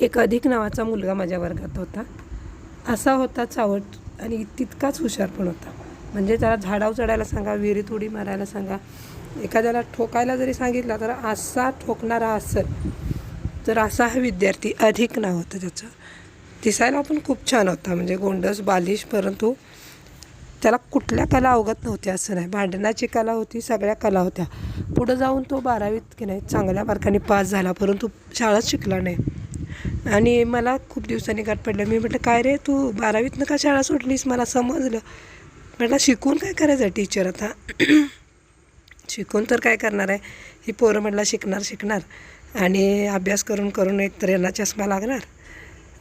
एक अधिक नावाचा मुलगा माझ्या वर्गात होता. असा होता चावट आणि तितकाच हुशार पण होता. म्हणजे त्याला झाडाव चढायला सांगा विहिरीत उडी मारायला सांगा एखाद्याला ठोकायला जरी सांगितलं तर असा ठोकणारा असेल तर असा हा विद्यार्थी अधिक नाव होतं त्याचं. दिसायला पण खूप छान होता. म्हणजे गोंडस बालिश परंतु त्याला कुठल्या कला अवगत नव्हत्या असं नाही. भांडणाची कला होती सगळ्या कला होत्या. पुढं जाऊन तो बारावीत की नाही चांगल्या मार्काने पास झाला परंतु शाळाच शिकला नाही. आणि मला खूप दिवसांनी गाठ पडलं. मी म्हटलं काय रे तू बारावीतनं का शाळा सोडलीस? मला समजलं. म्हटलं शिकून काय करायचं टीचर आता? शिकून तर काय करणार आहे? ही पोरं म्हटलं शिकणार शिकणार. आणि अभ्यास करून करून एक तर यांना चष्मा लागणार.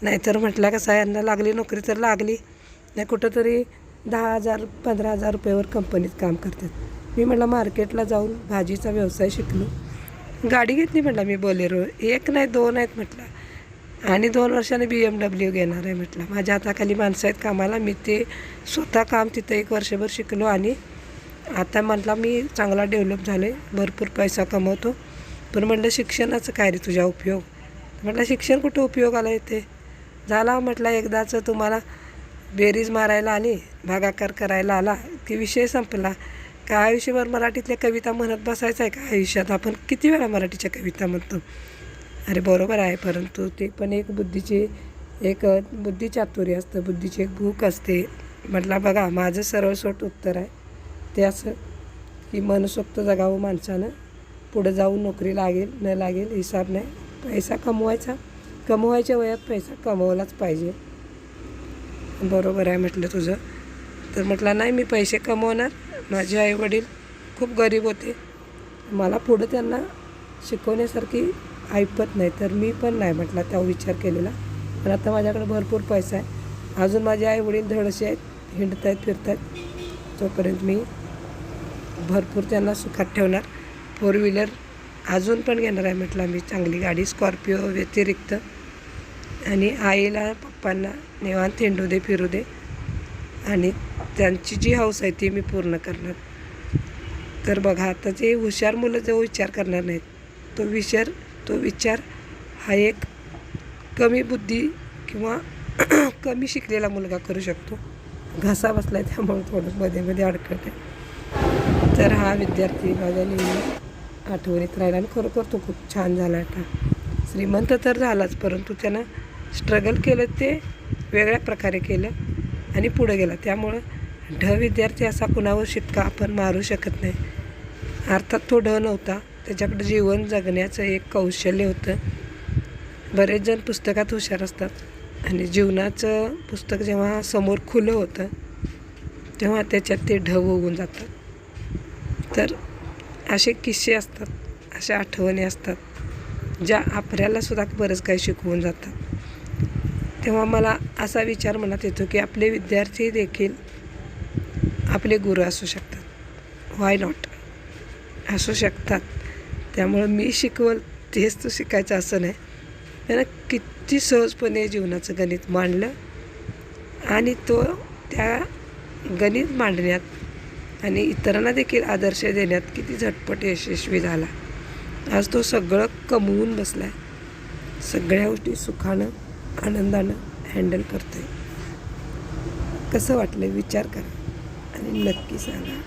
नाहीतर म्हटलं कसं आहे? यांना लागली नोकरी तर लागली. नाही कुठंतरी दहा हजार पंधरा हजार रुपयावर कंपनीत काम करतात. मी म्हटलं मार्केटला जाऊन भाजीचा व्यवसाय शिकलो. गाडी घेतली? म्हटलं मी बोलेरो. एक नाही दोन आहेत म्हटलं. आणि दोन वर्षाने बी एम डब्ल्यू घेणार आहे म्हटलं. माझ्या हाताखाली माणसं आहेत कामाला. मी ते स्वतः काम तिथं एक वर्षभर शिकलो आणि आता म्हटलं मी चांगला डेव्हलप झाले भरपूर पैसा कमवतो. पण म्हटलं शिक्षणाचं काय रे तुझा उपयोग? म्हटलं शिक्षण कुठं उपयोगाला येते? झाला हो म्हटलं एकदाचं तुम्हाला बेरीज मारायला आली भागाकार करायला आला की विषय संपला. का आयुष्यभर मराठीतल्या कविता म्हणत बसायचं आहे का? आयुष्यात आपण किती वेळा मराठीच्या कविता म्हणतो? अरे बरोबर आहे परंतु ते पण एक बुद्धीची एक बुद्धिचातुर्य असतं बुद्धीची एक भूक असते. म्हटला बघा माझं सरळसोट उत्तर आहे. ते असं की मनसोक्त जगावं माणसानं. पुढं जाऊन नोकरी लागेल न लागेल हिसाब नाही. पैसा कमवायचा कमवायच्या वयात पैसा कमवलाच पाहिजे. बरोबर आहे म्हटलं तुझं. तर म्हटलं नाही मी पैसे कमवणार. माझे आईवडील खूप गरीब होते. मला पुढं त्यांना शिकवण्यासारखी ऐपत नाही तर मी पण नाही म्हटला त्या विचार केलेला. पण आता माझ्याकडे भरपूर पैसा आहे. अजून माझे आईवडील धडसे आहेत हिंडत आहेत फिरत आहेत. तोपर्यंत मी भरपूर त्यांना सुखात ठेवणार. फोर व्हीलर अजून पण घेणार आहे म्हटलं मी चांगली गाडी स्कॉर्पिओ व्यतिरिक्त. आणि आईला पप्पांना निवांत हिंडू दे फिरू दे. आणि त्यांची जी हौस आहे ती मी पूर्ण करणार. तर बघा आता जे हुशार मुलं जो विचार करणार नाहीत तो विचार तो विचार हा एक कमी बुद्धी किंवा कमी शिकलेला मुलगा करू शकतो. घसा बसला आहे त्यामुळे थोडं मध्ये मध्ये अडकत आहे तर हा विद्यार्थी माझ्या नेहमी आठवणीत राहिला आणि खरोखर तो खूप छान झाला आता. श्रीमंत तर झालाच परंतु त्यानं स्ट्रगल केलं ते वेगळ्या प्रकारे केलं आणि पुढे गेला. त्यामुळं ढ विद्यार्थी असा कुणावर शिक्का आपण मारू शकत नाही. अर्थात तो ढ नव्हता. त्याच्याकडे जीवन जगण्याचं एक कौशल्य होतं. बरेच जण पुस्तकात हुशार असतात. आणि जीवनाचं पुस्तक जेव्हा समोर खुलं होतं तेव्हा त्याच्यात ते ढव होऊन जातात तर असे किस्से असतात अशा आठवणी असतात ज्या आपल्याला सुद्धा बरंच काही शिकवून जातात. तेव्हा मला असा विचार मनात येतो की आपले विद्यार्थी देखील आपले गुरु असू शकतात. व्हाय नॉट असू शकतात. त्यामुळं मी शिकवल तेच तू शिकायचं असं नाही. त्यानं किती सहजपणे जीवनाचं गणित मांडलं आणि तो त्या गणित मांडण्यात आणि इतरांना देखील आदर्श देण्यात किती झटपट यशस्वी झाला. आज तो सगळं कमवून बसला आहे सगळ्या गोष्टी सुखानं आनंदानं हँडल करतो आहे कसं वाटलं विचार करा आणि नक्की सांगा.